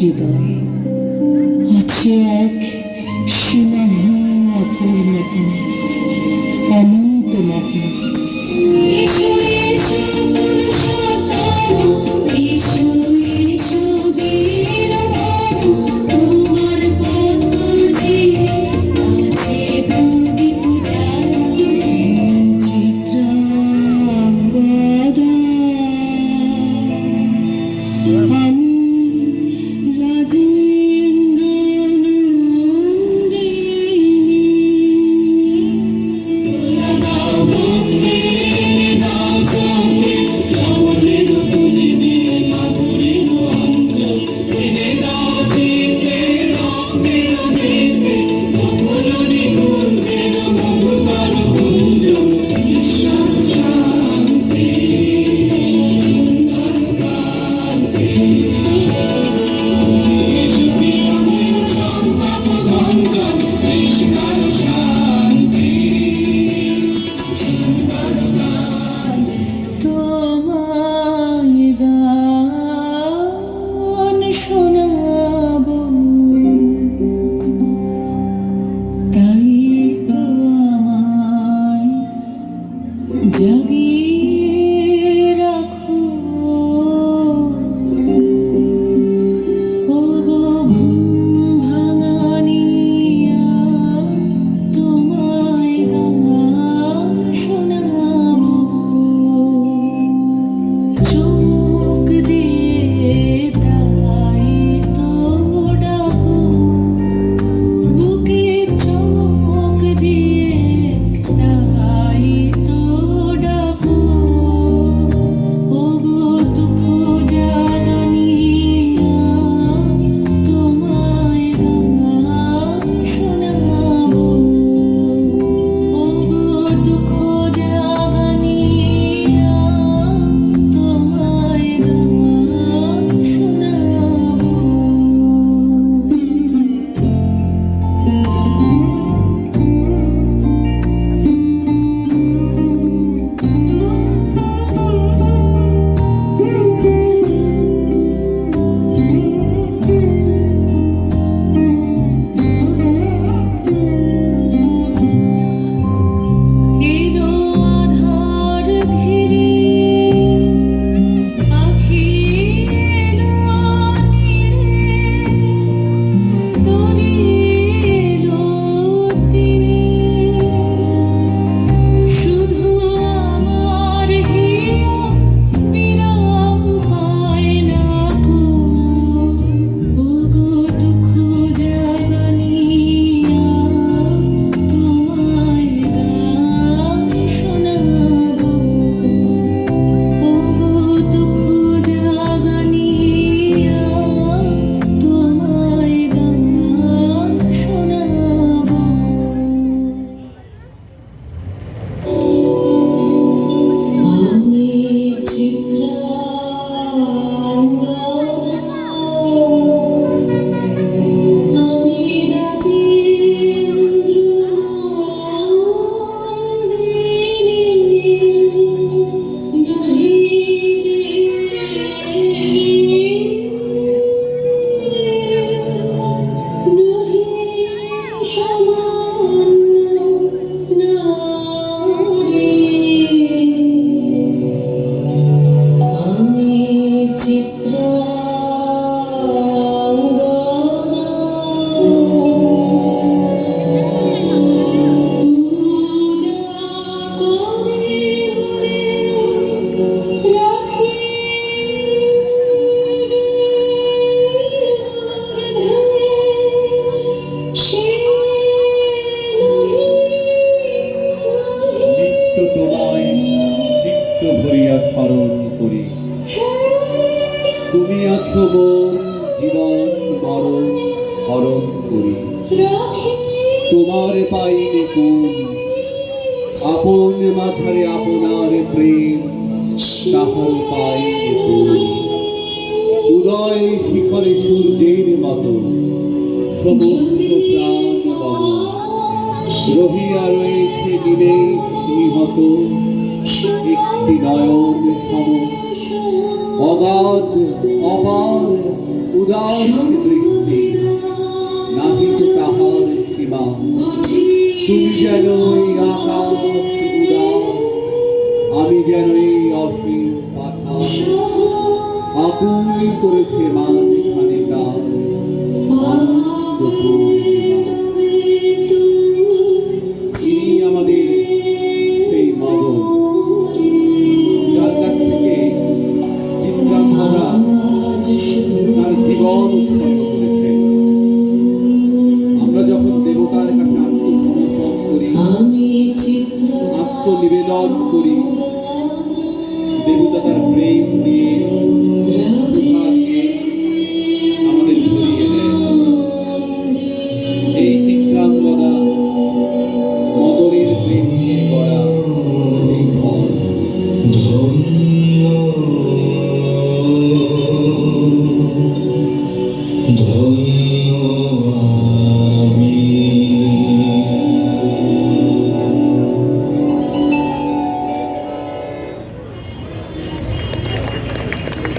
হৃদয়। আছে এক সীমাহীন অপূর্ণতা। জীবন মরণ হরণ করি। তোমার পাইলে কোন আপন মাঝারে আপনার প্রেম, তাহার পাইলে ফুল উদয় শিখরে সূর্যের মতো সমস্ত প্রাণ রহিয়া রয়েছে নিমেষ নিহত, একটি নয়ন সম। অগাধ, অপার উদার দৃষ্টি নাহিত তাহার সীমা তুমি যেন এই আকাশ উদার আমি যেন এই অসীম পাখা আকুল করেছে মাঝখানে তার আনন্দ দেবতার কাছে করি আত্মনিবেদন করি। দেবতা তার প্রেম দিয়ে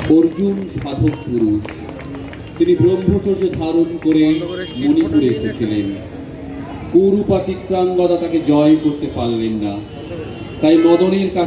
অর্জুন সাধক পুরুষ। তিনি ব্রহ্মচর্য ধারণ করে মণিপুরে এসেছিলেন। কৌরূপা চিত্রাঙ্গদা তাকে জয় করতে পারলেন না। তাই মদনের কাছ